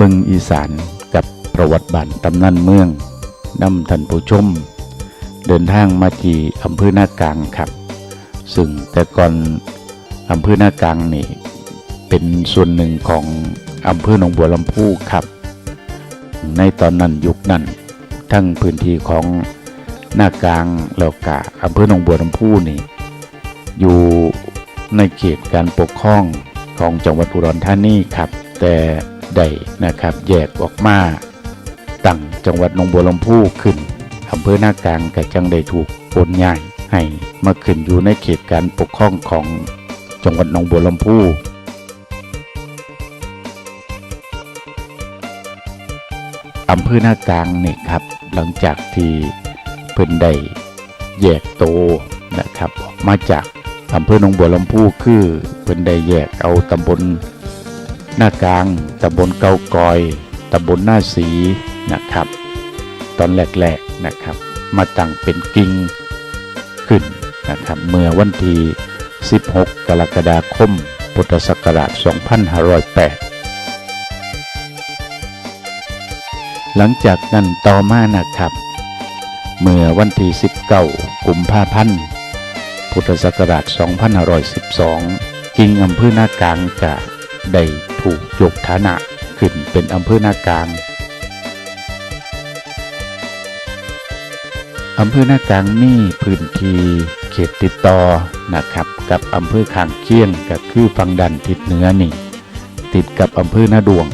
บิงอีสานกับประวัติบ้านตำนานเมืองน้ำท่านผู้ชม เดินทางมาที่อำเภอหน้ากลางครับ ซึ่งแต่ก่อนอำเภอหน้ากลางนี่เป็นส่วนหนึ่งของอำเภอหนองบัวลำพูครับ ในตอนนั้นยุคนั้น ทั้งพื้นที่ของหน้ากลางแล้วก็อำเภอหนองบัวลำพูนี่ อยู่ในเขตการปกครองของจังหวัดอุดรธานีครับ แต่ ได้นะครับ แยกออกมาตั้งจังหวัดหนองบัวลำพูขึ้นอำเภอหน้ากลางก็จังได้ถูกโอนย้ายให้มาขึ้นอยู่ในเขตการปกครองของจังหวัดหนองบัวลำพูอำเภอหน้ากลางนี่ครับ หลังจากที่เพิ่นได้แยกโตนะครับออกมาจากอำเภอหนองบัวลำพูคือเพิ่นได้แยกเอาตำบล หน้ากลางตำบลเกากอยตำบลหน้าสีนะครับ ตอนแรกๆนะครับ มาตั้งเป็นกิ่งขึ้นนะครับเมื่อวันที่ 16 กรกฎาคม พุทธศักราช 2508 หลังจากนั้นต่อมานะครับ เมื่อวันที่ 19 กุมภาพันธ์พุทธศักราช 2512 กิ่งอำเภอหน้ากลางจะได้ ถูกยกฐานะขึ้นเป็นอำเภอหน้ากลางอำเภอหน้ากลางมีพื้นที่เขตติดต่อนะครับ กับอำเภอข้างเคียงก็คือฝั่งดันทิศเหนือนี่ ติดกับอำเภอหน้าดวง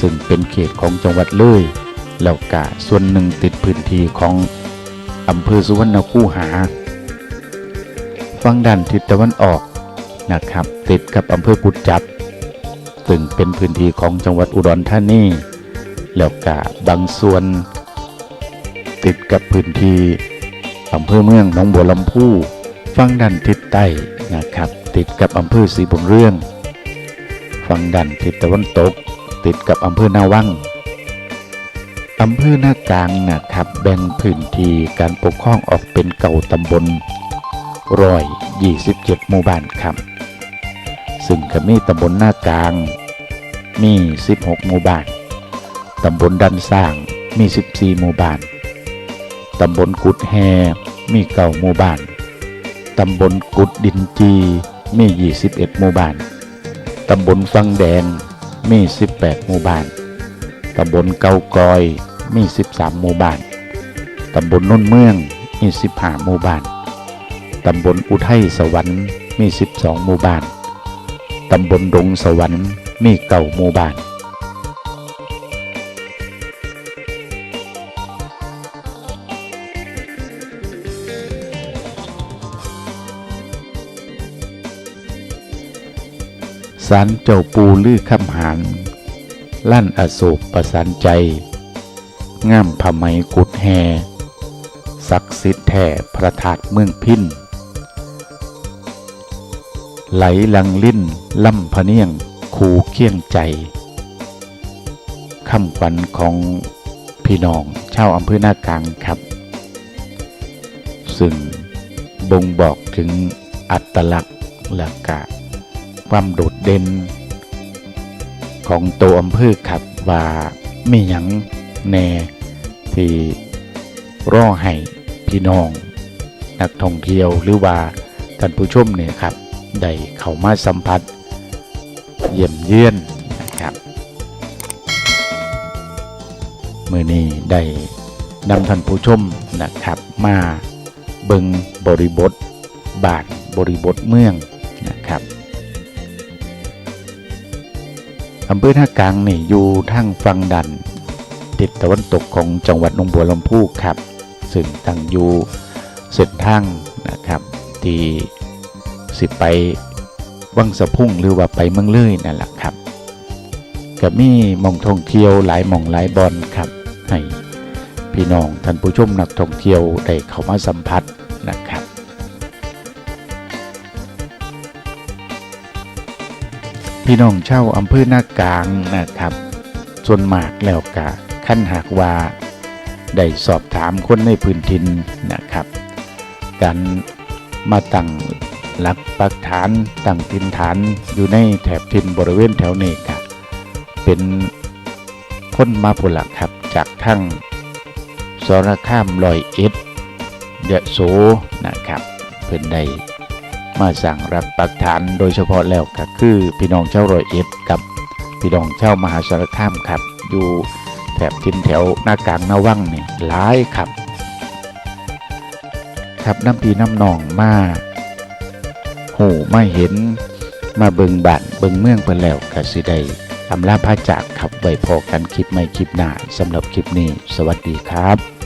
ซึ่งเป็นเขตของจังหวัดเลยแล้วก็ส่วนหนึ่งติดพื้นที่ของอำเภอสุวรรณคูหาฝั่งด้านทิศตะวันออกนะครับ ติดกับอำเภอกุดจับ ซึ่งเป็นพื้นที่ของจังหวัดอุดรธานีแล้วก็บางส่วน ติดกับพื้นที่อำเภอเมืองหนองบัวลำพูฝั่งด้านทิศใต้นะครับ ติดกับอำเภอศรีบุญเรื่องฝั่งด้านทิศตะวันตก ติดกับอำเภอนาวังอำเภอหน้ากลางนะครับ แบ่งพื้นที่การปกครองออกเป็นเก่าตำบลร้อยยี่สิบเจ็ดหมู่บ้านครับ ซึ่งก็มีตำบลหน้ากลาง มี 16 หมู่บ้าน ตำบลดันสร้างมี 14 หมู่บ้าน ตำบลกุดแฮมีเก่าหมู่บ้าน ตำบลกุดดินจีมี 21 หมู่บ้าน ตำบลฟังแดงมี 18 หมู่บ้าน ตำบลเกากอยมี 13 หมู่บ้าน ตำบลน้นเมืองมี 15 หมู่บ้าน ตำบลอุทัยสวรรค์มี 12 หมู่บ้าน ตำบลดงสวรรค์ มีเก่าหมู่บ้านสารเจ้าปูลือคำหารลั่นอโศกประสานใจง่ามผไหมกุดแฮศักดิ์สิทธิ์แท่พระธาตุเมืองพินไหลลังลิ้นล่ำพะเนียง คูเคียงใจคำขวัญของพี่น้องชาวอำเภอหน้ากลางครับ ซึ่งบ่งบอกถึงอัตลักษณ์และกะความโดดเด่นของตัวอำเภอครับว่ามีหยังแน่ที่รอให้พี่น้อง นักท่องเที่ยวหรือว่าท่านผู้ชมเนี่ยครับ ได้เข้ามาสัมผัส เยี่ยมเยือนนะครับมือนี้ได้นำท่านผู้ชมนะครับมาเบิงบริบทบาทบริบทเมืองนะครับอำเภอท่ากลางนี่อยู่ทางฝั่งดัน ติดตะวันตกของจังหวัดนงบัวลำพูครับ ซึ่งตั้งอยู่เส้นทางนะครับ ที่สิไป วังสะพุ่งหรือว่าไปเมืองเลยนั่นแหละครับก็มีมองท่องเที่ยวหลายมองหลายบอนครับให้พี่น้องท่านผู้ชมนักท่องเที่ยวได้เข้ามาสัมผัสนะครับ พี่น้องเช่าอำเภอหน้ากลางนะครับ ส่วนมากแล้วกะขั้นหากว่าได้สอบถามคนในพื้นถิ่นนะครับ การมาตั้ง หลักปักฐานตั้งถิ่นฐานอยู่ในแถบถิ่นบริเวณแถวนี้กะเป็นพ้นมาพุ่นละครับจากทั้งสรคามลอยเอ็ดยะโสนะครับเพิ่นได้มาสั่งรักปักฐานโดยเฉพาะแล้วก็คือพี่น้องเจ้ารอยเอ็ดกับพี่น้องเจ้ามหาสารคามครับ อยู่แถบทินแถวหน้ากลางหน้าวังนี่หลายครับ ครับน้ำพีน้ำหนองมา หูมาเห็นมาเบิงบ้านเบิงเมืองเพิ่นแล้วก็สิได้อำลาพระจากครับไว้พอกันคลิปไม่คลิปหน้าสำหรับคลิปนี้ สวัสดีครับ